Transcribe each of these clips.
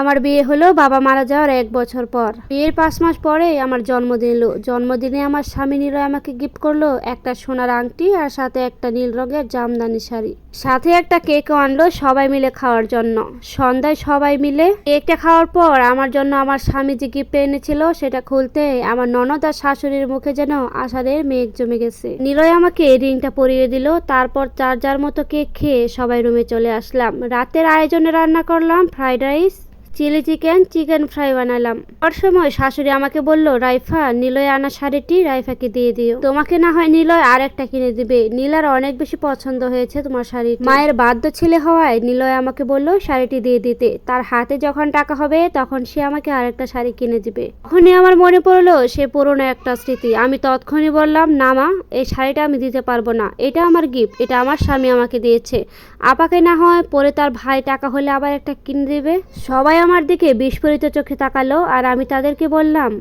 আমার বিয়ে হলো, বাবা মারা যাওয়ার এক বছর পর। বিয়ের পাঁচ মাস পরে আমার জন্মদিন এলো। জন্মদিনে আমার স্বামী নিলয় আমাকে গিফট করল, একটা সোনার আংটি আর সাথে একটা নীল রঙের জামদানি শাড়ি। সাথে একটা কেকও আনলো সবাই মিলে খাওয়ার জন্য। সন্ধ্যায় সবাই মিলে কেকটা খাওয়ার পর আমার জন্য আমার স্বামী যে গিফট এনেছিল, সেটা খুলতে আমার ননদ আর শাশুড়ির মুখে যেন আষাঢ়ের মেঘ জমে গেছে। নিলয় আমাকে রিংটা পরিয়ে দিল, তারপর চার যার মতো কেক খেয়ে সবাই রুমে চলে আসলাম। রাতের আয়োজনে রান্না করলাম fried rice chilli chicken chicken fry বানালাম। ওর সময় শাশুড়ি আমাকে বলল, রাইফা, নিলয় আনা শাড়িটি রাইফাকে দিয়ে দিও। তোমাকে না হয় নিলয় আর একটা কিনে দিবে। নীলার অনেক বেশি পছন্দ হয়েছে তোমার শাড়ি মায়ের বাধ্য ছেলে হওয়ায় নিলয় আমাকে বলল, শাড়িটি দিয়ে দিতে। তার হাতে যখন টাকা হবে, তখন সে আমাকে আরেকটা শাড়ি কিনে দিবে। তখনই আমার মনে পড়ল, সে পুরনো একটা স্মৃতি। আমি তৎক্ষণি বললাম, না মা, এই শাড়িটা আমি দিতে পারব না। এটা আমার গিফট। এটা আমার স্বামী আমাকে দিয়েছে। আপাকে না হয় পরে তার ভাই টাকা হলে আবার একটা কিনে দিবে? সবাই আমার দিকে বিস্ফোরিত চোখে তাকালো আর আমি তাদেরকে বললাম,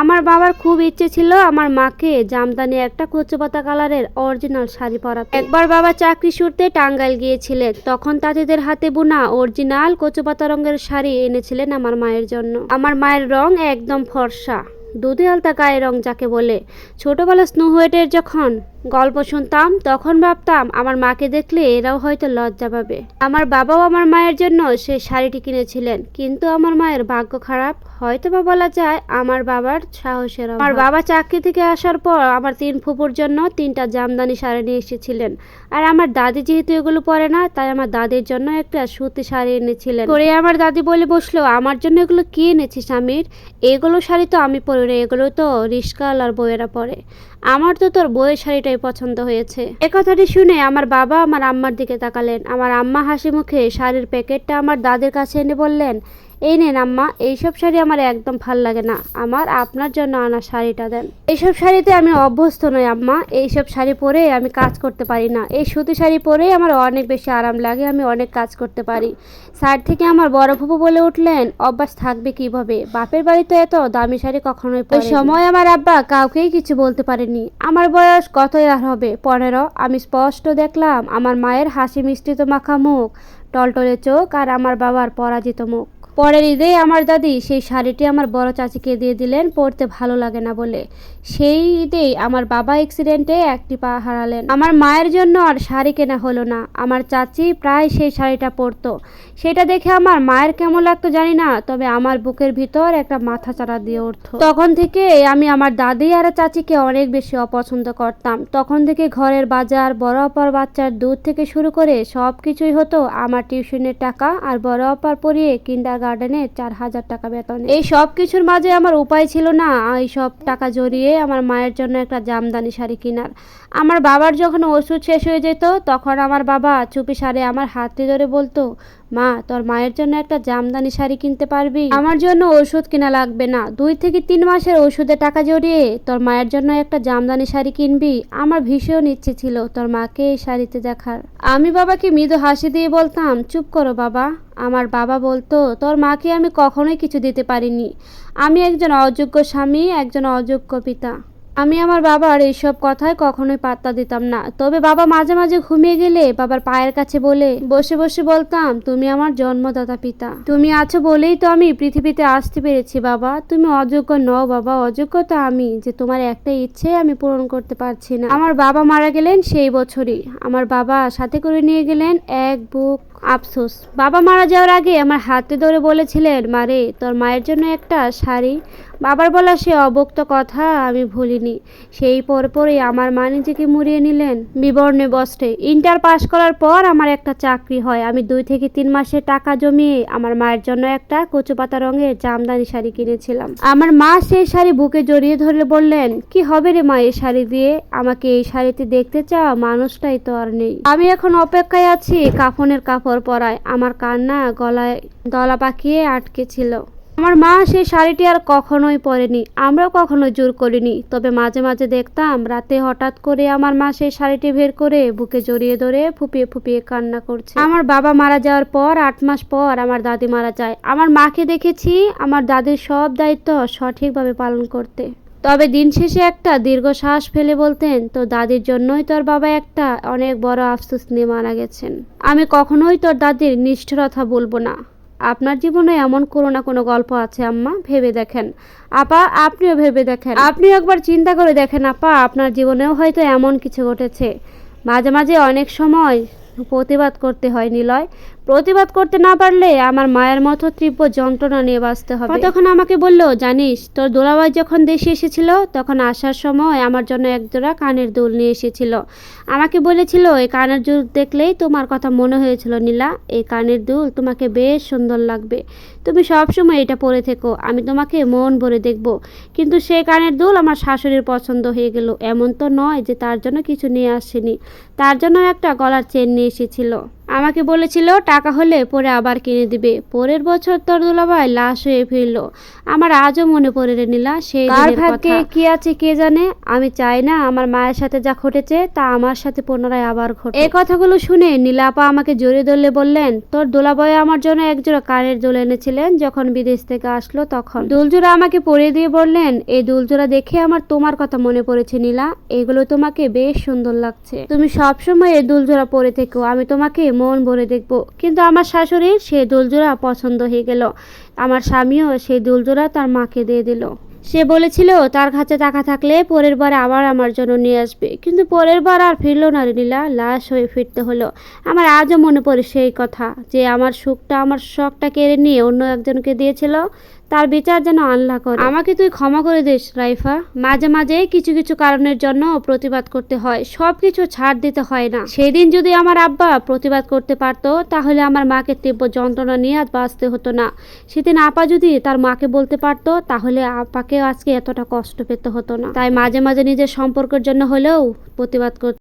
আমার বাবার খুব ইচ্ছে ছিল আমার মাকে জামদানি একটা কচুপাতা কালারের অরিজিনাল শাড়ি পরাতে। একবার বাবা চাকরি সূত্রে টাঙ্গাইল গিয়েছিলেন, তখন তাদের হাতে বোনা অরিজিনাল কচুপাতা রঙের শাড়ি এনেছিলেন আমার মায়ের জন্য। আমার মায়ের রং একদম ফর্সা, দুধে আলতা গায়ের রং যাকে বলে। ছোটবেলা স্নো হোয়েটের যখন গল্প শুনতাম, তখন ভাবতাম আমার মাকে দেখলে এরাও হয়তো লজ্জা পাবে। আমার বাবাও আমার মায়ের জন্য সে শাড়িটি কিনেছিলেন, কিন্তু আমার মায়ের ভাগ্য খারাপ। হয়তো বা বলা যায় আমার বাবার সাহসের আমার বাবা চাকরি থেকে আসার পর আমার তিন ফুপুর জন্য তিনটা জামদানি শাড়ি নিয়ে এসেছিলেন। আর আমার দাদি যেহেতু এগুলো পরে না, তাই আমার দাদির জন্য একটা সুতি শাড়ি এনেছিলেন। পরে আমার দাদি বলে বসল, আমার জন্য এগুলো কি এনেছিস স্বামীর এগুলো শাড়ি তো আমি পরে না, এগুলো তো রিস্কাল আর বইয়েরা পরে। আমার তো তোর বইয়ের শাড়িটাই পছন্দ হয়েছে। এ কথাটি শুনে আমার বাবা আমার আম্মার দিকে তাকালেন। আমার আম্মা হাসি মুখে শাড়ির প্যাকেটটা আমার দাদের কাছে এনে বললেন এই নেন আম্মা এইসব শাড়ি আমার একদম ভালো লাগে না। আমার আপনার জন্য আনা শাড়িটা দেন। এইসব শাড়িতে আমি অভ্যস্ত নই আম্মা এইসব শাড়ি পরে আমি কাজ করতে পারি না। এই সুতি শাড়ি পরেই আমার অনেক বেশি আরাম লাগে আমি অনেক কাজ করতে পারি। সাইড থেকে আমার বড় ফুপু বলে উঠলেন অভ্যাস থাকবে কীভাবে? বাপের বাড়িতে এত দামি শাড়ি কখনোই ওই সময় আমার আব্বা কাউকেই কিছু বলতে পারেনি আমার বয়স কতই আর হবে? পনেরো। আমি স্পষ্ট দেখলাম আমার মায়ের হাসি মিষ্টিত মাখা মুখ টলটলে চোখ আর আমার বাবার পরাজিত মুখ। পরের ঈদে আমার দাদি সেই শাড়িটি আমার বড় চাচিকে দিয়ে দিলেন, পরতে ভালো লাগে না বলে। সেই ঈদেই আমার বাবা অ্যাক্সিডেন্টে একটি পা হারালেন। আমার মায়ের জন্য আর শাড়ি কেনা হলো না। আমার চাচি প্রায় সেই শাড়িটা পরতো। সেটা দেখে আমার মায়ের কেমন লাগতো জানি না, তবে আমার বুকের ভিতর একটা মাথা চারা দিয়ে উঠতো। তখন থেকে আমি আমার দাদি আর চাচিকে অনেক বেশি অপছন্দ করতাম। তখন থেকে ঘরের বাজার, বড় অপার বাচ্চার দুধ থেকে শুরু করে সব কিছুই হতো। আমার টিউশনের টাকা আর বড় অপার পরিয়ে কিন্ডার গার্ডেনে চার হাজার টাকা বেতন। এই সব কিছুর মাঝে আমার উপায় ছিল না, এই সব টাকা জড়িয়ে আমার মায়ের জন্য একটা জামদানি শাড়ি কেনার। আমার বাবার যখন ওষুধ শেষ হয়ে যেত, তখন আমার বাবা চুপি সারে আমার হাতে ধরে বলতো, মা, তোর মায়ের জন্য একটা জামদানি শাড়ি কিনতে পারবি? আমার জন্য ওষুধ কিনা লাগবে না। দুই থেকে তিন মাসের ওষুধের টাকা জড়িয়ে তোর মায়ের জন্য একটা জামদানি শাড়ি কিনবি? আমার ভীষণ ইচ্ছে ছিল তোর মাকে এই শাড়িতে দেখার। আমি বাবাকে মৃদু হাসি দিয়ে বলতাম, চুপ করো বাবা। আমার বাবা বলতো, তোর মাকে আমি কখনোই কিছু দিতে পারিনি। আমি একজন অযোগ্য স্বামী, একজন অযোগ্য পিতা। আমি আমার বাবার এইসব কথায় কখনোই পাত্তা দিতাম না। তবে বাবা মাঝে মাঝে ঘুমিয়ে গেলে বাবার পায়ের কাছে বলে, বসে বসে বলতাম, তুমি আমার জন্মদাতা পিতা। তুমি আছো বলেই তো আমি পৃথিবীতে আসতে পেরেছি বাবা। তুমি অযোগ্য নও বাবা, অযোগ্য তো আমি, যে তোমার একটা ইচ্ছে আমি পূরণ করতে পারছি না। আমার বাবা মারা গেলেন সেই বছরই। আমার বাবা সাথে করে নিয়ে গেলেন এক বুক আফসোস। বাবা মারা যাওয়ার আগে আমার হাতে ধরে বলেছিলেন মারে তোর মায়ের জন্য একটা শাড়ি বাবার বলা সে অবক্ত কথা আমি ভুলিনি। সেই পরপরই আমার মা নিজেকে মুড়িয়ে নিলেন বিবর্ণে বস্ত্রে। ইন্টার পাস করার পর আমার একটা চাকরি হয়। আমি দুই থেকে তিন মাসের টাকা জমিয়ে আমার মায়ের জন্য একটা কচুপাতা রঙের জামদানি শাড়ি কিনেছিলাম। আমার মা সেই শাড়ি বুকে জড়িয়ে ধরে বললেন, কি হবে রে মা এই শাড়ি দিয়ে? আমাকে এই শাড়িতে দেখতে চাও মানুষটাই তো আর নেই। আমি এখন অপেক্ষায় আছি কাফনের কাপড় পরায়। আমার কান্না গলায় দলা পাকিয়ে আটকে ছিল। আমার মা সেই শাড়িটি আর কখনোই পরেনি, আমরাও কখনো জোর করিনি। তবে মাঝে মাঝে দেখতাম রাতে হঠাৎ করে আমার মা সেই শাড়িটি বের করে বুকে জড়িয়ে ধরে ফুপিয়ে ফুপিয়ে কান্না করছে। আমার বাবা মারা যাওয়ার পর, আট মাস পর আমার দাদি মারা যায়। আমার মাকে দেখেছি আমার দাদির সব দায়িত্ব সঠিকভাবে পালন করতে। তবে দিন শেষে একটা দীর্ঘশ্বাস ফেলে বলতেন তো দাদির জন্যই তোর বাবা একটা অনেক বড় আফসোস নিয়ে মারা গেছেন। আমি কখনোই তোর দাদির নিষ্ঠুরতা বলব না। আপনার জীবনে এমন কোনো না কোনো গল্প আছে, আম্মা? ভেবে দেখেন। আপা, আপনিও ভেবে দেখেন। আপনি একবার চিন্তা করে দেখেন, আপা, আপনার জীবনেও হয়তো এমন কিছু ঘটেছে। মাঝে মাঝে অনেক সময় প্রতিবাদ করতে হয় নিলয়। প্রতিবাদ করতে না পারলে আমার মায়ের মতো তীব্র যন্ত্রণা নিয়ে বাঁচতে হবে। তখন আমাকে বলল, জানিস, তোর দোলাবাই যখন দেশে এসেছিল, তখন আসার সময় আমার জন্য একজোড়া কানের দুল নিয়ে এসেছিল। আমাকে বলেছিল, এই কানের দুল দেখলেই তোমার কথা মনে হয়েছিল, নীলা। এই কানের দুল তোমাকে বেশ সুন্দর লাগবে। তুমি সবসময় এটা পরে থেকো, আমি তোমাকে মন ভরে দেখব। কিন্তু সেই কানের দুল আমার শাশুড়ির পছন্দ হয়ে গেল। এমন তো নয় যে তার জন্য কিছু নিয়ে আসেনি। তার জন্য একটা গলার চেন নিয়ে এসেছিল। আমাকে বলেছিল টাকা হলে পরে আবার কিনে দিবে। পরের বছর তোর দুলাভাই লাশ হয়ে ফিরলো। আমার আজও মনে পড়ে রে নীলা সেই কার ভাগ্যে কি আছে কে জানে? আমি চাই না আমার মায়ের সাথে যা ঘটেছে তা আমার সাথে পুনরায় আবার ঘটে এই কথাগুলো শুনে নীলাপা আমাকে জড়িয়ে ধরলে বললেন তোর দোলাবয় আমার জন্য একজোড়া কানের দুল এনেছিলেন যখন বিদেশ থেকে আসলো তখন। দুলজোড়া আমাকে পরিয়ে দিয়ে বললেন এই দুলজোড়া দেখে আমার তোমার কথা মনে পড়েছে নীলা। এগুলো তোমাকে বেশ সুন্দর লাগছে। তুমি সবসময় এই দুলজোড়া পরে থেকো। আমি তোমাকে মন ভরে দেখব। কিন্তু আমার শাশুড়ির সেই দোলজোড়া পছন্দ হয়ে গেল। আমার স্বামীও সেই দোলজোড়া তার মাকে দিয়ে দিল। সে বলেছিল, তার কাছে টাকা থাকলে পরের বার আবার আমার জন্য নিয়ে আসবে। কিন্তু পরের বার আর ফিরলো না রে নীলা লাশ হয়ে ফিরতে হলো। আমার আজও মনে পড়ে সেই কথা, যে আমার সুখটা, আমার শখটা কেড়ে নিয়ে অন্য একজনকে দিয়েছিল। তার বিচার যেন আল্লাহ করে। আমাকে তুই ক্ষমা করে দিস, রাইফা। মাঝে মাঝে কিছু কিছু কারণের জন্য প্রতিবাদ করতে হয়। সব কিছু ছাড় দিতে হয় না। সেদিন যদি আমার আব্বা প্রতিবাদ করতে পারতো, তাহলে আমার মাকে তীব্র যন্ত্রণা নিয়ে আজ বাঁচতে হতো না। সেদিন আপা যদি তার মাকে বলতে পারতো, তাহলে আপাকে আজকে এতটা কষ্ট পেতে হতো না। তাই মাঝে মাঝে নিজের সম্পর্কের জন্য হলেও প্রতিবাদ করতে